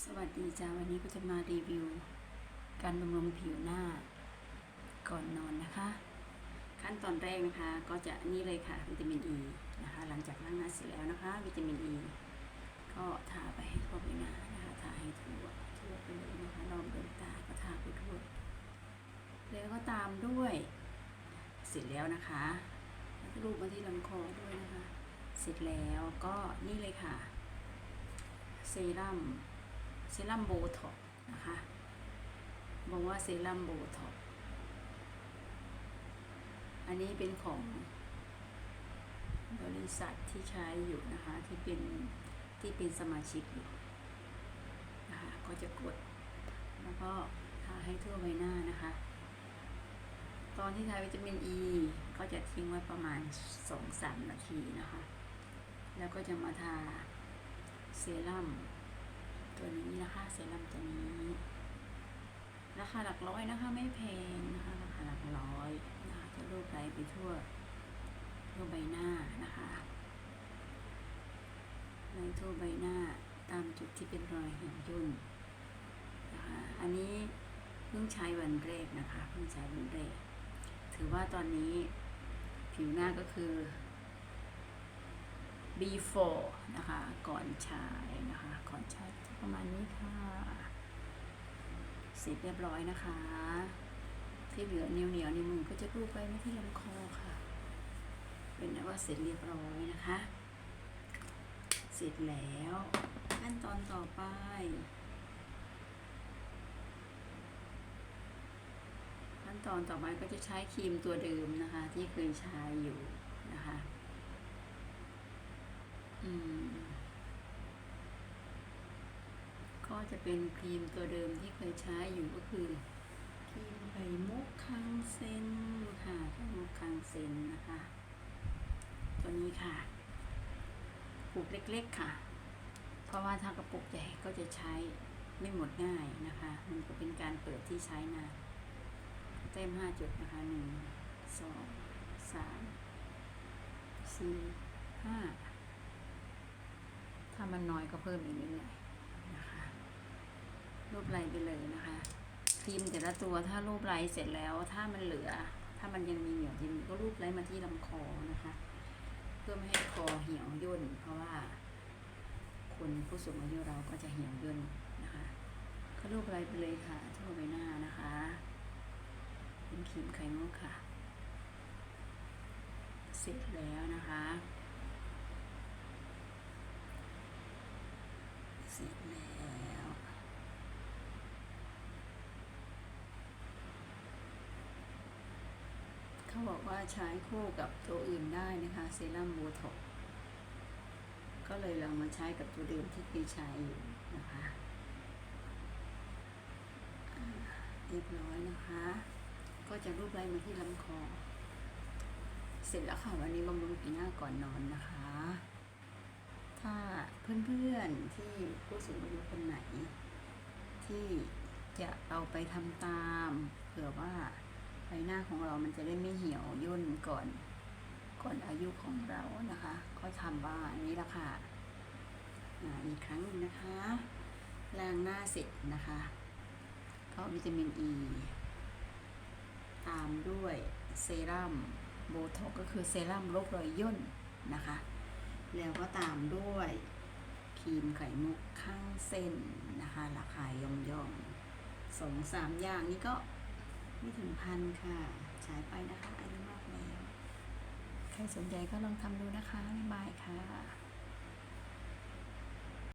สวัสดีจ้าวันนี้ก็จะมารีวิว การบำรุงผิวหน้า ก่อนนอนนะคะ ขั้นตอนแรกนะคะก็จะนี่เลยค่ะวิตามินอ e ีนะคะ หลังจากล้างหน้าเสร็จแล้วนะคะ วิตามินอ e ีก็ทาไปให้ทั่วใบหน้านะคะทาให้ทั่วทั่วไปเลยนะคะรอบดวงตาก็ทาไปทั่วแล้วก็ตามด้วยเสร็จแล้วนะคะล้วก็รูปมาที่ลำคอด้วยนะคะ เสร็จแล้วก็นี่เลยค่ะ เซรั่ม เซรั่มโบท็อกนะคะบอกว่าเซรั่มโบท็อกอันนี้เป็นของบริษัทที่ใช้อยู่นะคะที่เป็นที่เป็นสมาชิกอยู่นะคะก็จะกด แล้วก็ทาให้ทั่วใบหน้านะคะ ตอนที่ทาวิตามินอ e ีก็จะทิ้งไว้ประมาณ 2-3 นาทีนะคะ แล้วก็จะมาทาเซรั่ม ตัวนี้นะคะเซรั่มตัวนี้ราคาหลักร้อยนะคะ ไม่แพงนะคะราคาหลักร้อยนะคะจะรูปไหลไปทั่วทั่วใบหน้านะคะในทั่วใบหน้าตามจุดที่เป็นรอยเหี่ยวย่นนะคะอันนี้เพิ่งใช้วันแรกนะคะเพิ่งใช้วันแรก ถือว่าตอนนี้ผิวหน้าก็คือ before นะคะ ก่อนใช้นะคะ ก่อนใช้ประมาณนี้ค่ะ เสร็จเรียบร้อยนะคะ ที่เหลือเหนียวเหนียวในมือก็จะรูปไปไม่ที่ลำคอค่ะ เป็นนะว่าเสร็จเรียบร้อยนะคะ เสร็จแล้วขั้นตอนต่อไปขั้นตอนต่อไปก็จะใช้ครีมตัวเดิมนะคะ ที่เคยใช้อยู่ ก็จะเป็นครีมตัวเดิมที่เคยใช้อยู่ก็คือครีมไข่มุกคังเซนค่ะไข่มุกคังเซนนะคะ ตัวนี้ค่ะปุกเล็ก ๆค่ะ เพราะว่าถ้ากระปุกใหญ่ก็จะใช้ไม่หมดง่ายนะคะ มันก็เป็นการเปิดที่ใช้นานเต็มห้าจุดนะคะหนึ่งสองสามสี่ห้าามันน้อยก็เพิ่มอีกนิดหน่อยนะคะรูปไลไปเลยนะคะครีมแต่ละตัวถ้ารูปไลเสร็จแล้วถ้ามันเหลือ ถ้ามันยังมีเหนียวที่ก็รูปไลมาที่ลำคอนะคะ เพื่อไม่ให้คอเหี่ยวย่น เพราะว่า คนผู้สูงอายุเราก็จะเหี่ยวย่นนะคะก็รูปไลไปเลยค่ะ ทั่วใบหน้านะคะ เป็นครีมไข่มุกค่ะ เสร็จแล้วนะคะ สร็จแล้วเขาบอกว่าใช้คู่กับตัวอื่นได้นะคะเซรั่มโบท็อกก็เลยลองมาใช้กับตัวเดิมที่เคยใช้อยู่นะคะเรียบร้อยนะคะ ก็จะรูปไล่มาที่ลำคอ เสร็จแล้วค่ะวันนี้บำรุงปีหน้าก่อนนอนนะคะ เพื่อนๆที่ผู้สูงอายุคนไหน ที่จะเอาไปทำตามเผื่อว่าใบหน้าของเรามันจะได้ไม่เหี่ยวย่นก่อนก่อนอายุของเรานะคะ ก็ทำว่าอันนี้ละค่ะอีกครั้งนึงนะคะล้างหน้าเสร็จนะคะก็วิตามินอ e, ีตามด้วยเซรั่มโบท็อกก็คือเซรั่มลบรอยย่นนะคะ แล้วก็ตามด้วย ครีมไข่มุกข้างเส้นนะคะ ราคาย่อมย่อมๆสองสามอย่างนี้ก็ไม่ถึงพันค่ะ ใช้ไปนะคะอายุมากแล้ว ใครสนใจก็ลองทำดูนะคะ บ๊ายบายค่ะ